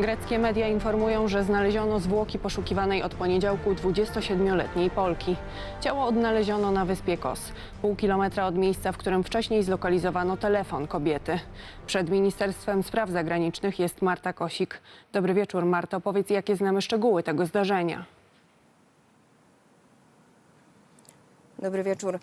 Greckie media informują, że znaleziono zwłoki poszukiwanej od poniedziałku 27-letniej Polki. Ciało odnaleziono na wyspie Kos, pół kilometra od miejsca, w którym wcześniej zlokalizowano telefon kobiety. Przed Ministerstwem Spraw Zagranicznych jest Marta Kosik. Dobry wieczór, Marto. Powiedz, jakie znamy szczegóły tego zdarzenia. Dobry wieczór.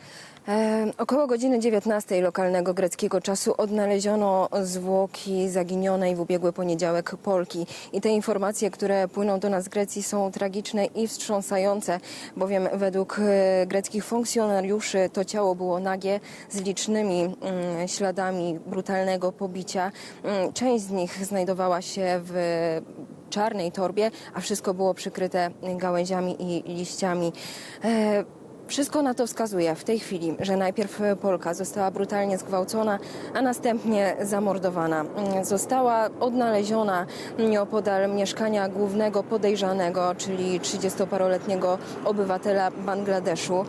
E, około godziny 19 lokalnego greckiego czasu odnaleziono zwłoki zaginionej w ubiegły poniedziałek Polki. I te informacje, które płyną do nas z Grecji są tragiczne i wstrząsające, bowiem według e, greckich funkcjonariuszy to ciało było nagie z licznymi mm, śladami brutalnego pobicia. Mm, część z nich znajdowała się w czarnej torbie, a wszystko było przykryte gałęziami i liściami. E, wszystko na to wskazuje w tej chwili, że najpierw Polka została brutalnie zgwałcona, a następnie zamordowana. Została odnaleziona nieopodal mieszkania głównego podejrzanego, czyli 30-paroletniego obywatela Bangladeszu.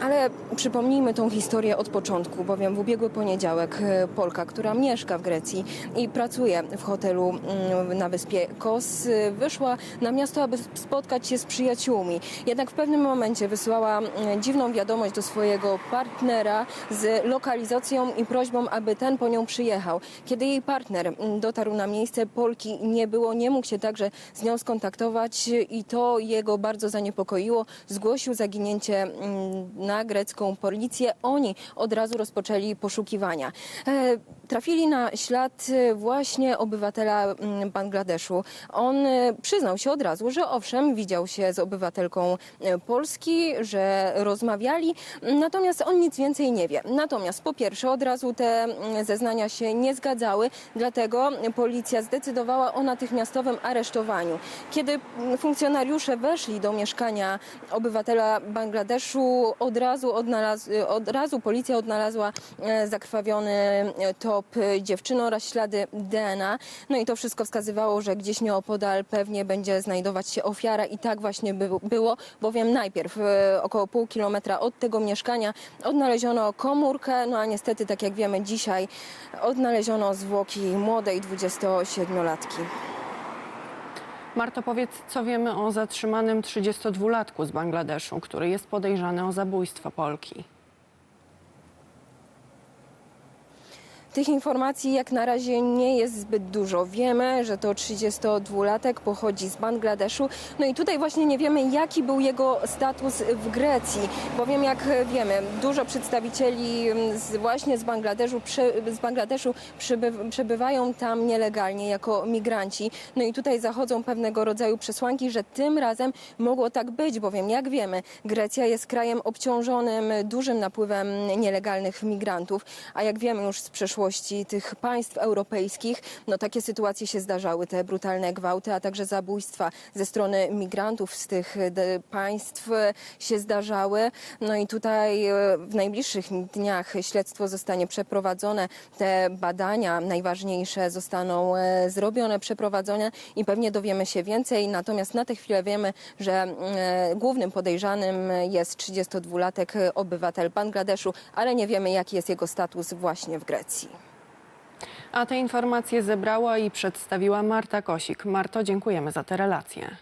Ale przypomnijmy tą historię od początku, bowiem w ubiegły poniedziałek Polka, która mieszka w Grecji i pracuje w hotelu mm, na wyspie Kos, wyszła na miasto, aby spotkać się z przyjaciółmi. Jednak w pewnym momencie wysłała mm, dziwną wiadomość do swojego partnera z lokalizacją i prośbą, aby ten po nią przyjechał. Kiedy jej partner dotarł na miejsce, Polki nie było, nie mógł się także z nią skontaktować i to jego bardzo zaniepokoiło. Zgłosił zaginięcie mm, na grecką policję. Oni od razu rozpoczęli poszukiwania. E, Trafili na ślad e, właśnie obywatela mm, Bangladeszu. On e, przyznał się od razu, że owszem, widział się z obywatelką Polski, że rozmawiali, natomiast on nic więcej nie wie. Natomiast po pierwsze od razu te mm, zeznania się nie zgadzały, dlatego policja zdecydowała o natychmiastowym aresztowaniu. Kiedy mm, funkcjonariusze weszli do mieszkania obywatela Bangladeszu, od razu, odnalaz, od razu policja odnalazła e, zakrwawiony e, top dziewczyny oraz ślady DNA. No i to wszystko wskazywało, że gdzieś nieopodal pewnie będzie znajdować się ofiara i tak właśnie by, było, bowiem najpierw e, około pół kilometra od tego mieszkania odnaleziono komórkę, no a niestety, tak jak wiemy dzisiaj, odnaleziono zwłoki młodej 27-latki. Marto, powiedz, co wiemy o zatrzymanym 32-latku z Bangladeszu, który jest podejrzany o zabójstwo Polki. Tych informacji jak na razie nie jest zbyt dużo. Wiemy, że to 32-latek pochodzi z Bangladeszu. No i tutaj właśnie nie wiemy, jaki był jego status w Grecji, bowiem jak wiemy, dużo przedstawicieli mm, z, właśnie z Bangladeszu, przy, z Bangladeszu przyby, przebywają tam nielegalnie jako migranci. No i tutaj zachodzą pewnego rodzaju przesłanki, że tym razem mogło tak być, bowiem jak wiemy, Grecja jest krajem obciążonym dużym napływem nielegalnych migrantów, a jak wiemy już z przeszłości, tych państw europejskich, no takie sytuacje się zdarzały, te brutalne gwałty, a także zabójstwa ze strony migrantów z tych e, państw się zdarzały. No i tutaj e, w najbliższych dniach śledztwo zostanie przeprowadzone, te badania najważniejsze zostaną e, zrobione, przeprowadzone i pewnie dowiemy się więcej. Natomiast na tę chwilę wiemy, że głównym podejrzanym jest 32-latek e, obywatel Bangladeszu, ale nie wiemy jaki jest jego status właśnie w Grecji. A te informacje zebrała i przedstawiła Marta Kosik. Marto, dziękujemy za te relacje.